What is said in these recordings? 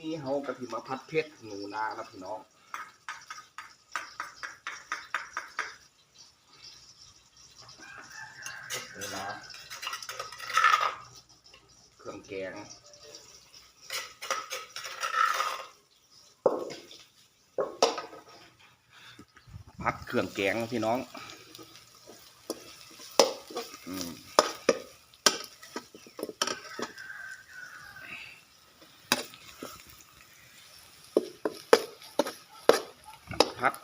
นี้เฮากะทิมาพัดเพชรหนูนาครับพี่น้องหนูนาเครื่องแกงพัดเครื่องแกงนะพี่น้อง อืมพัด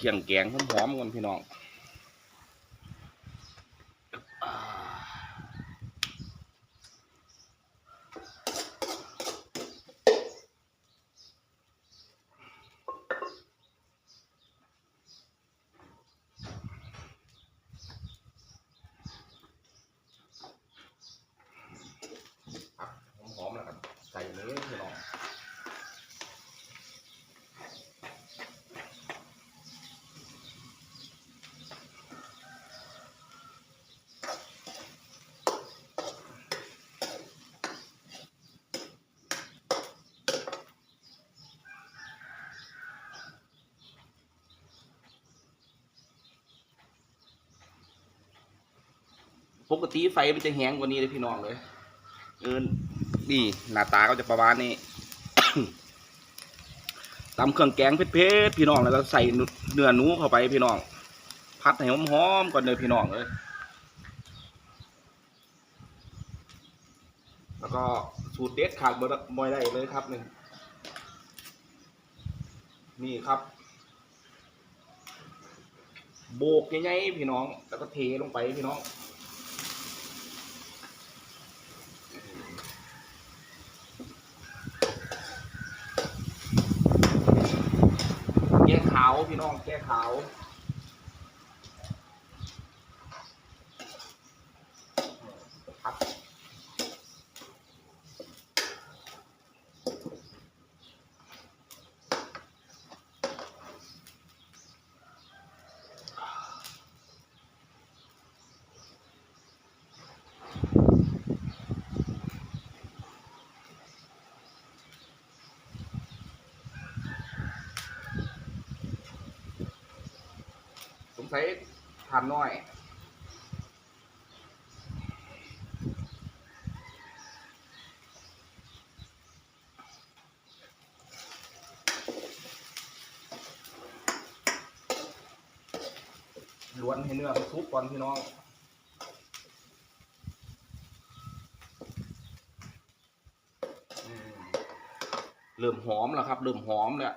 เคียงแกงหอมๆกันพี่น้องอ่าครับหอมๆแล้วกันใส่เนื้อพี่น้อง ปกติไฟมันจะแห้งกว่านี้เลยพี่น้องเลยเออนี่หน้าตาก็จะประมาณนี้ ตำเครื่องแกงเผ็ดๆพี่น้องแล้วก็ใส่เนื้อหนูเข้าไปพี่น้องพัดให้หอมๆก่อนเลยพี่น้องเลยแล้วก็สูตรเด็ดขาดบ่ได้เลยครับหนึ่งนี่ครับโบกใหญ่ๆพี่น้อง แล้วก็เทลงไปพี่น้อง แก้ขาว พี่น้องแก้ขาว สงสัยทานน้อยล้วนให้เนื้อมันซุกก่อนพี่น้อง เริ่มหอมแล้วครับ เริ่มหอมแล้ว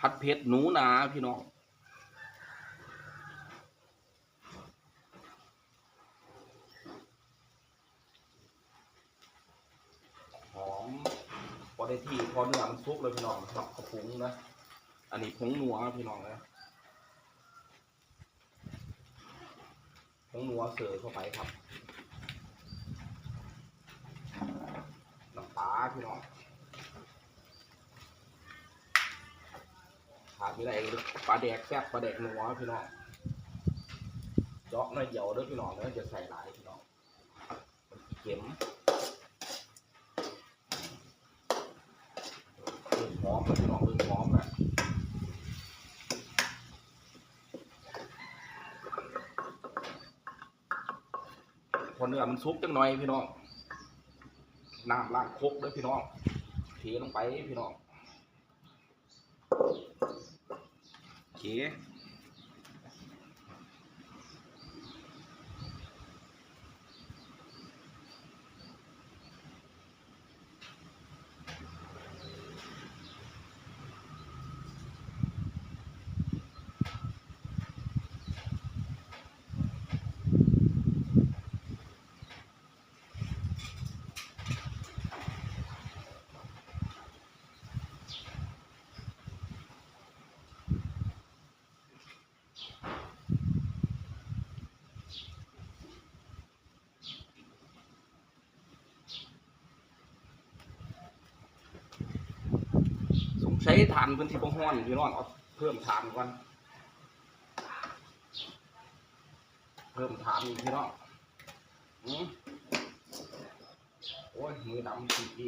ผัดเผ็ดหนูนาพี่น้องหอมพอได้ที่พอเนื้อมันซุกเลยพี่น้องครับกระพุ้งนะอันนี้ผงนัวพี่น้องนะผงนัวเสิร์ฟเข้าไปครับน้ำปลาพี่น้อง ขาดไม่ได้เลยปลาแดกแซ่บปลาแดกนัวพี่น้องเจาะน่อยเดียวเด้อพี่น้องแล้วจะใส่หลายพี่น้องเข็มเริ่มหอมพี่น้องเริ่มหอมแล้วพอเนื้อมันซุกจังหน่อยพี่น้องน้ำล้างคกเด้อพี่น้องเทลงไปพี่น้อง โใช้ฐานพื้นที่บ่ฮ้อนพี่น้องเอาเพิ่มฐานก่อนเพิ่มฐานอีกพี่น้องโอ้ยมือดำสีอี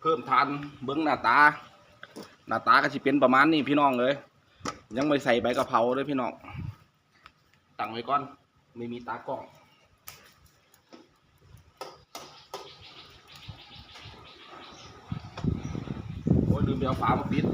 เพิ่มฐานเบิ้องหน้าตา หน้าตาก็สิเป็นประมาณนี้พี่น้องเลย ยังไม่ใส่ใบกะเพราเลยพี่น้องตั้งไว้ก่อน ไม่มีตากล้อง ยลืมไปเอาฝามาปิด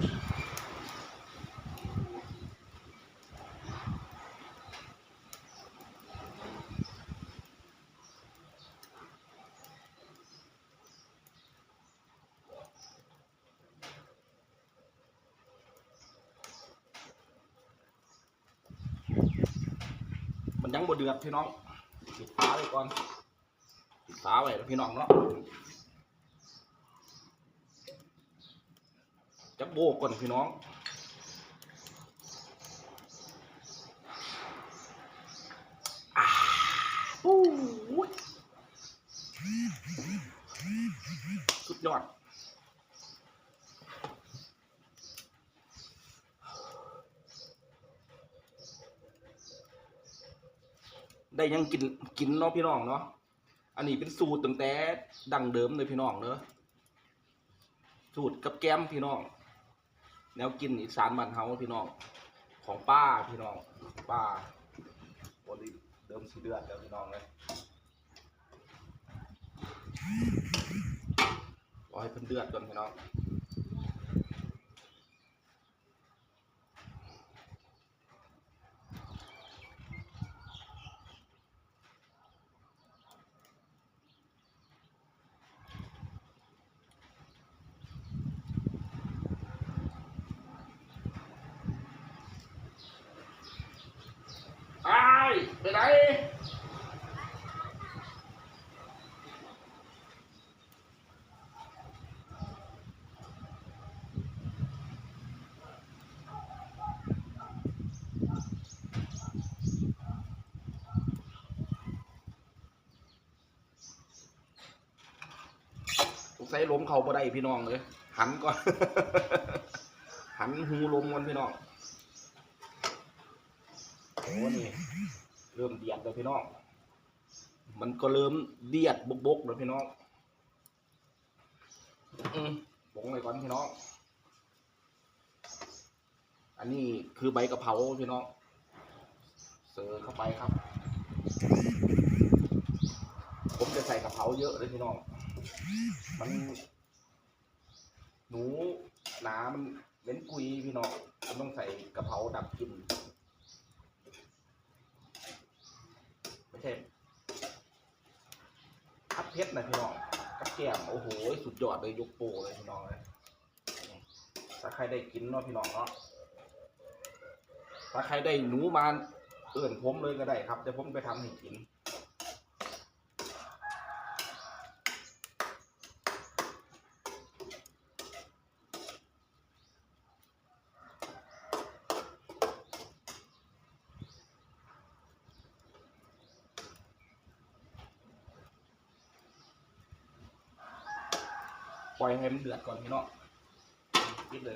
มันยังบ่เดือดพี่น้องปิดฝาไว้ก่อนปิดฝาไว้แล้วพี่น้องเนาะ จับโบกก่อนพี่น้องอูุ้ดยอดได้ยังกินกินเนาะพี่น้องเนาะ อันนี้เป็นสูตรตั้งแต่ดั้งเดิมเลยพี่น้องเนอะสูตรกับแก้มพี่น้อง แนวกินอีสานบ้านเฮาพี่น้องของป้าพี่น้องป้าบริเดิมสีเดือดแล้วพี่น้องเลยรอให้เพิ่นเดือดก่อนพี่น้อง ไอ้ายไปไหนสงสัยล้มเขาบ่ได้พี่น้องเลยหันก่อน หันหูลมก่อนพี่น้องโอ้นี่ เริ่มเดียดแล้วพี่น้อง มันก็เริ่มเดียดบกบกๆแล้วพี่น้องอืมบงเลยก่อนพี่น้อง อันนี้คือใบกะเพราพี่น้อง เสิร์ฟเข้าไปครับ ผมจะใส่กะเพราเยอะเลยพี่น้อง มัน หนูหนามันเน้นกุยพี่น้องมันต้องใส่กะเพราดับกลิ่น ไม่ใช่พับเพชรนะพี่น้องกับแก้มโอ้โหสุดยอดเลยยกโปรเลยพี่น้องเลยถ้าใครได้กินเนาะพี่น้องเนาะถ้าใครได้หนูมาเอื่นผมเลยก็ได้ครับเดี๋ยวผมไปทำให้กิน ล่อยให้มันเดือดก่อนพี่น้อง